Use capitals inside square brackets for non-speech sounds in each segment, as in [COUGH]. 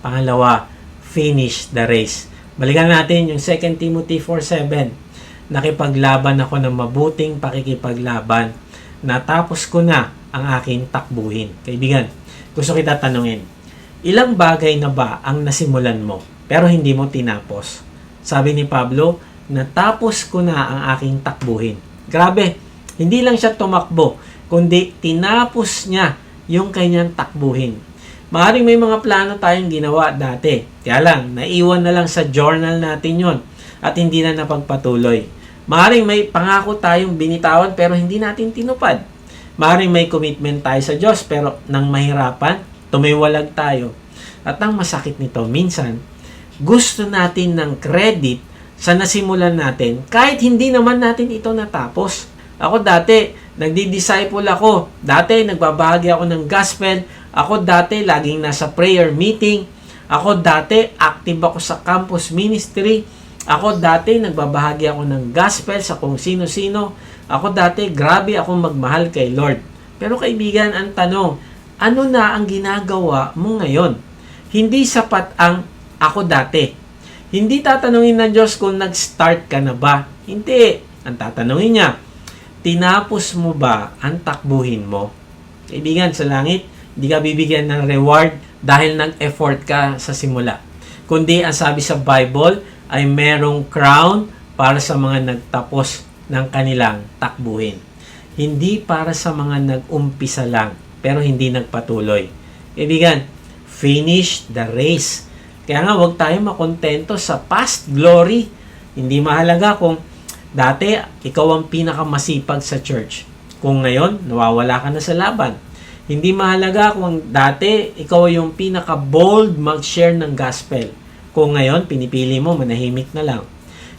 Pangalawa, finish the race. Balikan natin yung 2 Timothy 4.7. Nakipaglaban ako ng mabuting pakikipaglaban. Natapos ko na ang aking takbuhin. Kaibigan, gusto kita tanungin, ilang bagay na ba ang nasimulan mo pero hindi mo tinapos? Sabi ni Pablo, natapos ko na ang aking takbuhin. Grabe, hindi lang siya tumakbo, kundi tinapos niya yung kanyang takbuhin. Maaring may mga plano tayong ginawa dati. Kaya lang, naiwan na lang sa journal natin yon at hindi na napagpatuloy. Maaring may pangako tayong binitawan pero hindi natin tinupad. Maaring may commitment tayo sa Diyos pero nang mahirapan, tumiwalag tayo. At ang masakit nito, minsan, gusto natin ng credit sa nasimulan natin kahit hindi naman natin ito natapos. Ako dati, nagdi-disciple ako. Dati, nagbabahagi ako ng gospel. Ako dati, laging nasa prayer meeting. Ako dati, active ako sa campus ministry. Ako dati, nagbabahagi ako ng gospel sa kung sino-sino. Ako dati, grabe akong magmahal kay Lord. Pero kaibigan, ang tanong, ano na ang ginagawa mo ngayon? Hindi sapat ang ako dati. Hindi tatanungin ng Diyos kung nag-start ka na ba. Hindi. Ang tatanungin niya, tinapos mo ba ang takbuhin mo? Kaibigan, sa langit, hindi ka bibigyan ng reward dahil nag-effort ka sa simula. Kundi ang sabi sa Bible ay merong crown para sa mga nagtapos ng kanilang takbuhin. Hindi para sa mga nag-umpisa lang pero hindi nagpatuloy. Kaibigan, finish the race. Kaya nga, huwag tayo makontento sa past glory. Hindi mahalaga kung dati ikaw ang pinakamasipag sa church. Kung ngayon, nawawala ka na sa laban. Hindi mahalaga kung dati ikaw yung pinaka-bold mag-share ng gospel. Kung ngayon, pinipili mo, manahimik na lang.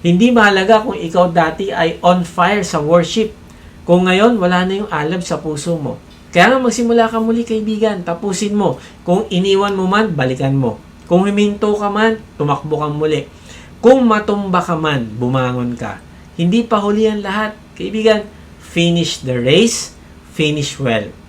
Hindi mahalaga kung ikaw dati ay on fire sa worship. Kung ngayon, wala na yung alab sa puso mo. Kaya nga magsimula ka muli kaibigan, tapusin mo. Kung iniwan mo man, balikan mo. Kung huminto ka man, tumakbo kang muli. Kung matumba ka man, bumangon ka. Hindi pa huli ang lahat. Kaibigan, finish the race, finish well.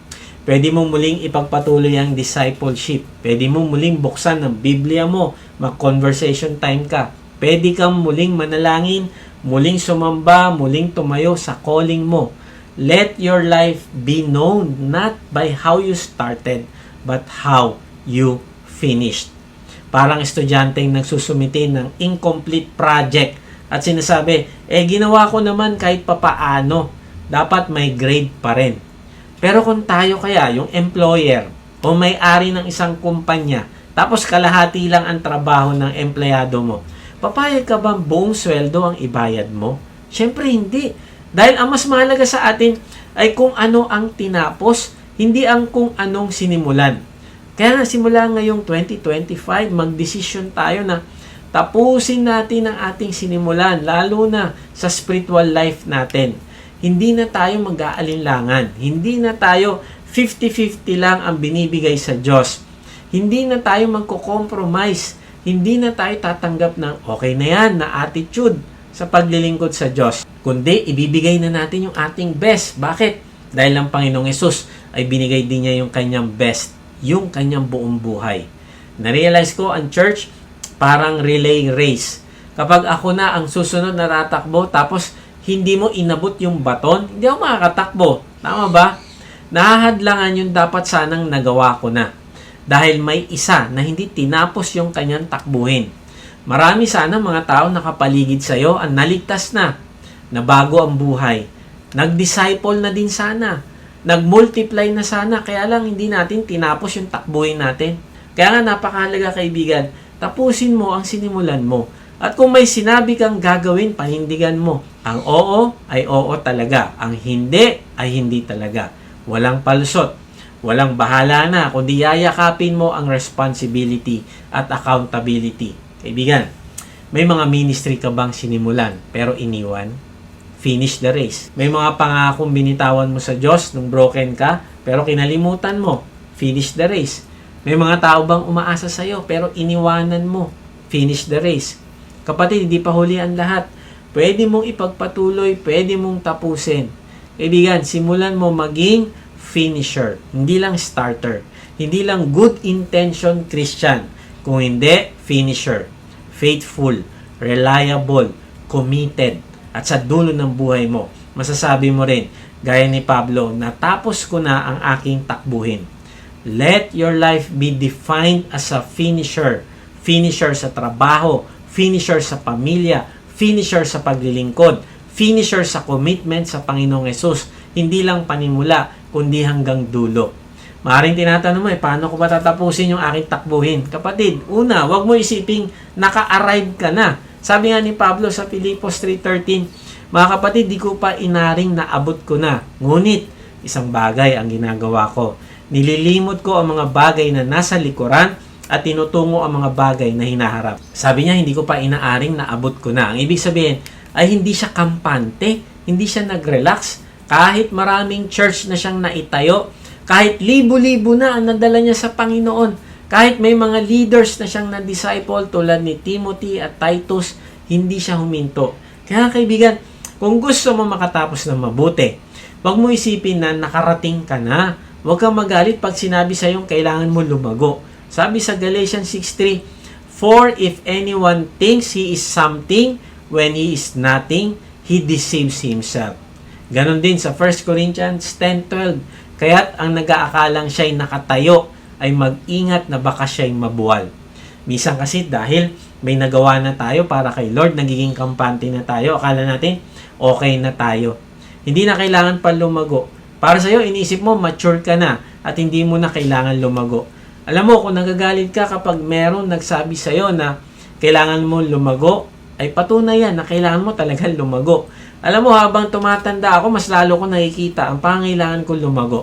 Pwede mong muling ipagpatuloy ang discipleship. Pwede mong muling buksan ng Biblia mo. Mag-conversation time ka. Pwede kang muling manalangin, muling sumamba, muling tumayo sa calling mo. Let your life be known not by how you started, but how you finished. Parang estudyanteng nagsusumite ng incomplete project at sinasabi, eh ginawa ko naman kahit papaano, dapat may grade pa rin. Pero kung tayo kaya, yung employer o may-ari ng isang kumpanya, tapos kalahati lang ang trabaho ng empleyado mo, papayag ka bang buong sweldo ang ibayad mo? Siyempre hindi. Dahil ang mas mahalaga sa atin ay kung ano ang tinapos, hindi ang kung anong sinimulan. Kaya nga simula ngayong 2025, magdesisyon tayo na tapusin natin ang ating sinimulan, lalo na sa spiritual life natin. Hindi na tayo mag-aalinlangan. Hindi na tayo 50-50 lang ang binibigay sa Diyos. Hindi na tayo magko-compromise. Hindi na tayo tatanggap ng okay na yan na attitude sa paglilingkod sa Diyos. Kundi, ibibigay na natin yung ating best. Bakit? Dahil ang Panginoong Yesus ay binigay din niya yung kanyang best, yung kanyang buong buhay. Na-realize ko, ang church, parang relay race. Kapag ako na ang susunod na tatakbo, tapos hindi mo inabot yung baton, hindi ako makakatakbo. Tama ba? Nahahadlangan yung dapat sanang nagawa ko na. Dahil may isa na hindi tinapos yung kanyang takbuhin. Marami sana mga tao nakapaligid sa iyo ang naligtas na, nabago ang buhay. Nag-disciple na din sana. Nag-multiply na sana, kaya lang hindi natin tinapos yung takbuhin natin. Kaya nga napakahalaga kaibigan, tapusin mo ang sinimulan mo. At kung may sinabi kang gagawin, panindigan mo. Ang oo ay oo talaga. Ang hindi ay hindi talaga. Walang palusot. Walang bahala na, kundi yayakapin mo ang responsibility at accountability. Kaibigan, may mga ministry ka bang sinimulan pero iniwan? Finish the race. May mga pangakong binitawan mo sa Diyos nung broken ka pero kinalimutan mo? Finish the race. May mga tao bang umaasa sa iyo pero iniwanan mo? Finish the race. Kapatid, hindi pa huli ang lahat. Pwede mong ipagpatuloy, pwede mong tapusin. Kaibigan, simulan mo maging finisher, hindi lang starter. Hindi lang good intention Christian. Kung hindi, finisher. Faithful, reliable, committed. At sa dulo ng buhay mo, masasabi mo rin, gaya ni Pablo, natapos ko na ang aking takbuhin. Let your life be defined as a finisher. Finisher sa trabaho, finisher sa pamilya, finisher sa paglilingkod, finisher sa commitment sa Panginoong Yesus. Hindi lang panimula, kundi hanggang dulo. Maring tinatanong mo eh, paano ko ba tatapusin yung aking takbuhin? Kapatid, una, wag mo isiping naka-arrive ka na. Sabi nga ni Pablo sa Filipos 3.13, mga kapatid, di ko pa inaring naabot ko na. Ngunit, isang bagay ang ginagawa ko. Nililimot ko ang mga bagay na nasa likuran at tinutungo ang mga bagay na hinaharap. Sabi niya, hindi ko pa inaaring naabot ko na. Ang ibig sabihin, ay hindi siya kampante, hindi siya nag-relax. Kahit maraming church na siyang naitayo, kahit libo-libo na ang nadala niya sa Panginoon, kahit may mga leaders na siyang na-disciple tulad ni Timothy at Titus, hindi siya huminto. Kaya kaibigan, kung gusto mo makatapos ng mabuti, wag mo isipin na nakarating ka na. Huwag kang magalit pag sinabi sa yung kailangan mo lumago. Sabi sa Galatians 6.3, For if anyone thinks he is something when he is nothing, he deceives himself. Ganon din sa 1 Corinthians 10.12, Kaya't ang nag-aakalang siya'y nakatayo ay mag-ingat na baka siya'y mabuwal. Minsan kasi dahil may nagawa na tayo para kay Lord, nagiging kampante na tayo, akala natin okay na tayo. Hindi na kailangan pa lumago. Para sa'yo, iniisip mo, mature ka na at hindi mo na kailangan lumago. Alam mo, kung nagagalit ka kapag meron nagsabi sa'yo na kailangan mo lumago, ay patunay yan na kailangan mo talaga [LAUGHS] lumago. Alam mo, habang tumatanda ako, mas lalo ko nakikita ang pangailangan ko lumago.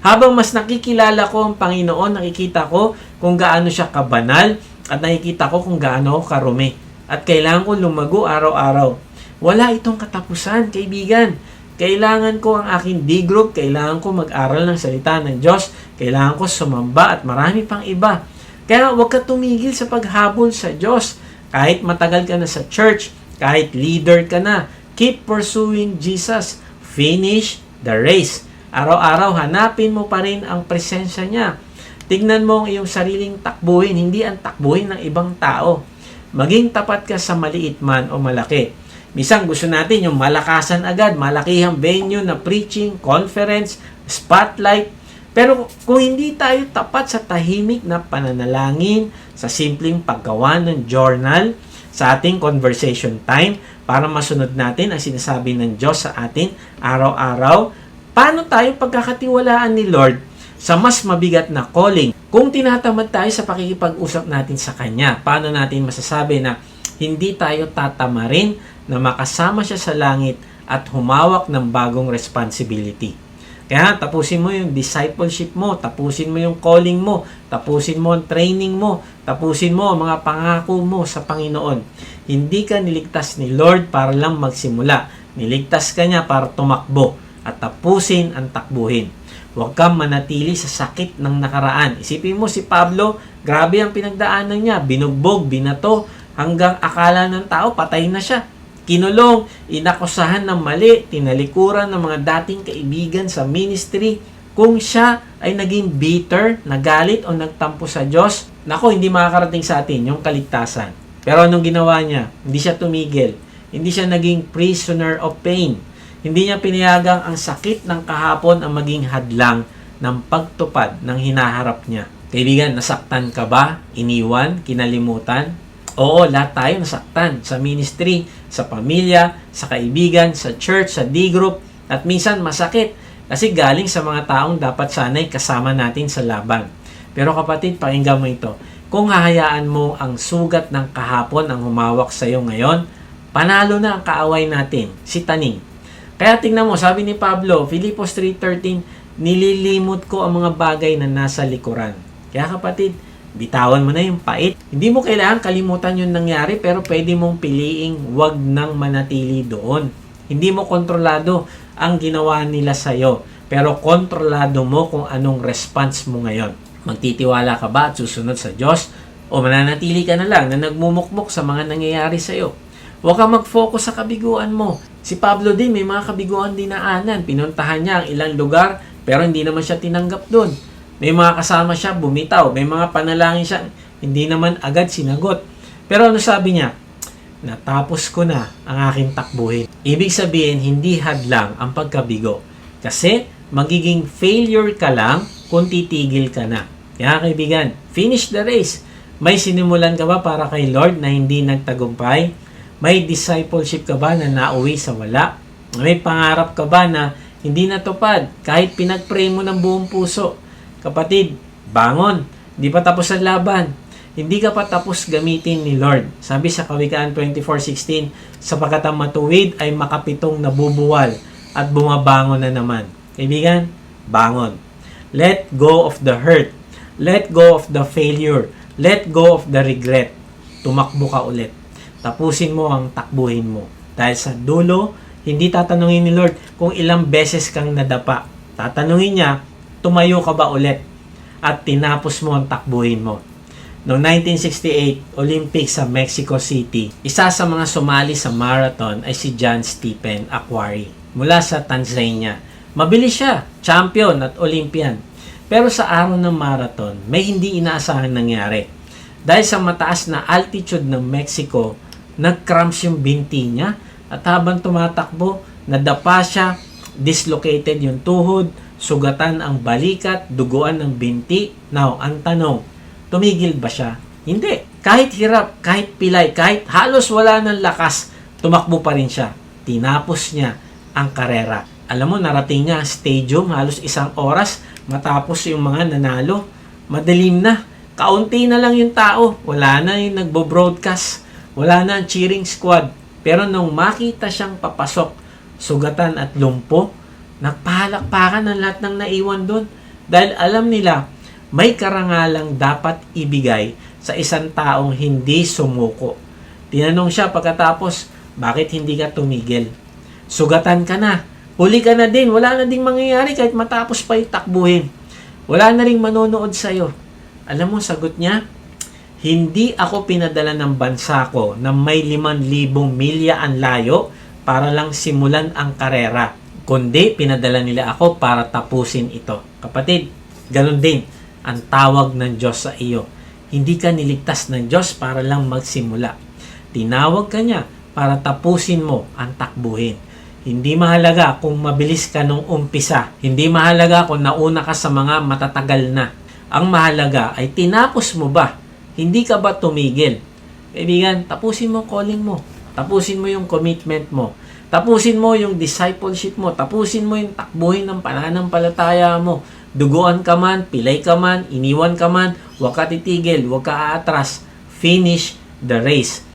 Habang mas nakikilala ko ang Panginoon, nakikita ko kung gaano siya kabanal at nakikita ko kung gaano ako karumi. At kailangan ko lumago araw-araw. Wala itong katapusan, kaibigan. Kailangan ko ang aking D-group, kailangan ko mag-aral ng salita ng Diyos, kailangan ko sumamba at marami pang iba. Kaya huwag ka tumigil sa paghabol sa Diyos. Kahit matagal ka na sa church, kahit leader ka na, keep pursuing Jesus. Finish the race. Araw-araw, hanapin mo pa rin ang presensya niya. Tignan mo ang iyong sariling takbuhin, hindi ang takbuhin ng ibang tao. Maging tapat ka sa maliit man o malaki. Misang gusto natin yung malakasan agad, malakihang venue na preaching, conference, spotlight. Pero kung hindi tayo tapat sa tahimik na pananalangin, sa simpleng paggawa ng journal, sa ating conversation time, para masunod natin ang sinasabi ng Diyos sa atin araw-araw, paano tayo pagkakatiwalaan ni Lord sa mas mabigat na calling? Kung tinatamad tayo sa pakikipag-usap natin sa Kanya, paano natin masasabi na hindi tayo tatamarin na makasama siya sa langit at humawak ng bagong responsibility? Kaya tapusin mo yung discipleship mo, tapusin mo yung calling mo, tapusin mo ang training mo, tapusin mo ang mga pangako mo sa Panginoon. Hindi ka niligtas ni Lord para lang magsimula. Niligtas ka niya para tumakbo at tapusin ang takbuhin. Huwag kang manatili sa sakit ng nakaraan. Isipin mo si Pablo, grabe ang pinagdaanan niya. Binugbog, binato, hanggang akala ng tao patay na siya. Kinulong, inakusahan ng mali, tinalikuran ng mga dating kaibigan sa ministry. Kung siya ay naging bitter, nagalit o nagtampo sa Diyos, nako hindi makakarating sa atin yung kaligtasan. Pero anong ginawa niya? Hindi siya tumigil. Hindi siya naging prisoner of pain. Hindi niya pinayagang ang sakit ng kahapon ang maging hadlang ng pagtupad ng hinaharap niya. Kaibigan, nasaktan ka ba? Iniwan? Kinalimutan? Oo, lahat tayo nasaktan sa ministry, sa pamilya, sa kaibigan, sa church, sa D-group, at minsan masakit kasi galing sa mga taong dapat sanay kasama natin sa laban. Pero kapatid, pakinggan mo ito. Kung hahayaan mo ang sugat ng kahapon ang humawak sa iyo ngayon, panalo na ang kaaway natin, si Taning. Kaya tingnan mo, sabi ni Pablo, Filipos 3.13, nililimot ko ang mga bagay na nasa likuran. Kaya kapatid, bitawan mo na yung pait. Hindi mo kailangan kalimutan yung nangyari pero pwede mong piliing wag nang manatili doon. Hindi mo kontrolado ang ginawa nila sa'yo pero kontrolado mo kung anong response mo ngayon. Magtitiwala ka ba at susunod sa Diyos o mananatili ka na lang na nagmumukmok sa mga nangyayari sa'yo? Huwag kang mag-focus sa kabiguan mo. Si Pablo din may mga kabiguan dinaanan. Pinuntahan niya ang ilang lugar pero hindi naman siya tinanggap doon. May mga kasama siya bumitaw. May mga panalangin siya. Hindi naman agad sinagot. Pero ano sabi niya? Natapos ko na ang aking takbuhin. Ibig sabihin, hindi hadlang ang pagkabigo. Kasi magiging failure ka lang kung titigil ka na. Kaya kaibigan, finish the race. May sinimulan ka ba para kay Lord na hindi nagtagumpay? May discipleship ka ba na nauwi sa wala? May pangarap ka ba na hindi natupad kahit pinagpray mo ng buong puso? Kapatid, bangon. Hindi pa tapos ang laban. Hindi ka pa tapos gamitin ni Lord. Sabi sa Kawikaan 24.16, sapagkat ang matuwid ay makapitong nabubuwal at bumabangon na naman. Kaibigan, bangon. Let go of the hurt. Let go of the failure. Let go of the regret. Tumakbo ka ulit. Tapusin mo ang takbuhin mo. Dahil sa dulo, hindi tatanungin ni Lord kung ilang beses kang nadapa. Tatanungin niya, tumayo ka ba ulit? At tinapos mo ang takbuhin mo. Noong 1968, Olympics sa Mexico City, isa sa mga sumali sa marathon ay si John Stephen Aquari mula sa Tanzania. Mabilis siya, champion at Olympian. Pero sa araw ng marathon, may hindi inaasahan nangyari. Dahil sa mataas na altitude ng Mexico, nag-cramps yung binti niya at habang tumatakbo, nadapa siya, dislocated yung tuhod, sugatan ang balikat, duguan ng binti. Now, ang tanong, tumigil ba siya? Hindi. Kahit hirap, kahit pilay, kahit halos wala ng lakas, tumakbo pa rin siya. Tinapos niya ang karera. Alam mo, narating niya ang stadium halos isang oras matapos yung mga nanalo. Madilim na. Kaunti na lang yung tao. Wala na yung nagbo-broadcast. Wala na ang cheering squad. Pero nung makita siyang papasok, sugatan at lumpo, nagpahalakpakan ang lahat ng naiwan doon. Dahil alam nila, may karangalang dapat ibigay sa isang taong hindi sumuko. Tinanong siya pagkatapos, bakit hindi ka tumigil? Sugatan ka na. Huli ka na din. Wala na ding mangyayari kahit matapos pa yung takbuhin. Wala na ring manonood sa'yo. Alam mo, sagot niya, hindi ako pinadala ng bansa ko na may 5,000 milya ang layo para lang simulan ang karera. Kundi pinadala nila ako para tapusin ito. Kapatid, ganun din ang tawag ng Diyos sa iyo. Hindi ka niligtas ng Diyos para lang magsimula. Tinawag ka niya para tapusin mo ang takbuhin. Hindi mahalaga kung mabilis ka nung umpisa. Hindi mahalaga kung nauna ka sa mga matatagal na. Ang mahalaga ay tinapos mo ba? Hindi ka ba tumigil? Kaibigan, tapusin mo calling mo. Tapusin mo yung commitment mo. Tapusin mo yung discipleship mo. Tapusin mo yung takbuhin ng pananampalataya mo. Duguan ka man, pilay ka man, iniwan ka man, huwag ka titigil, huwag ka aatras. Finish the race.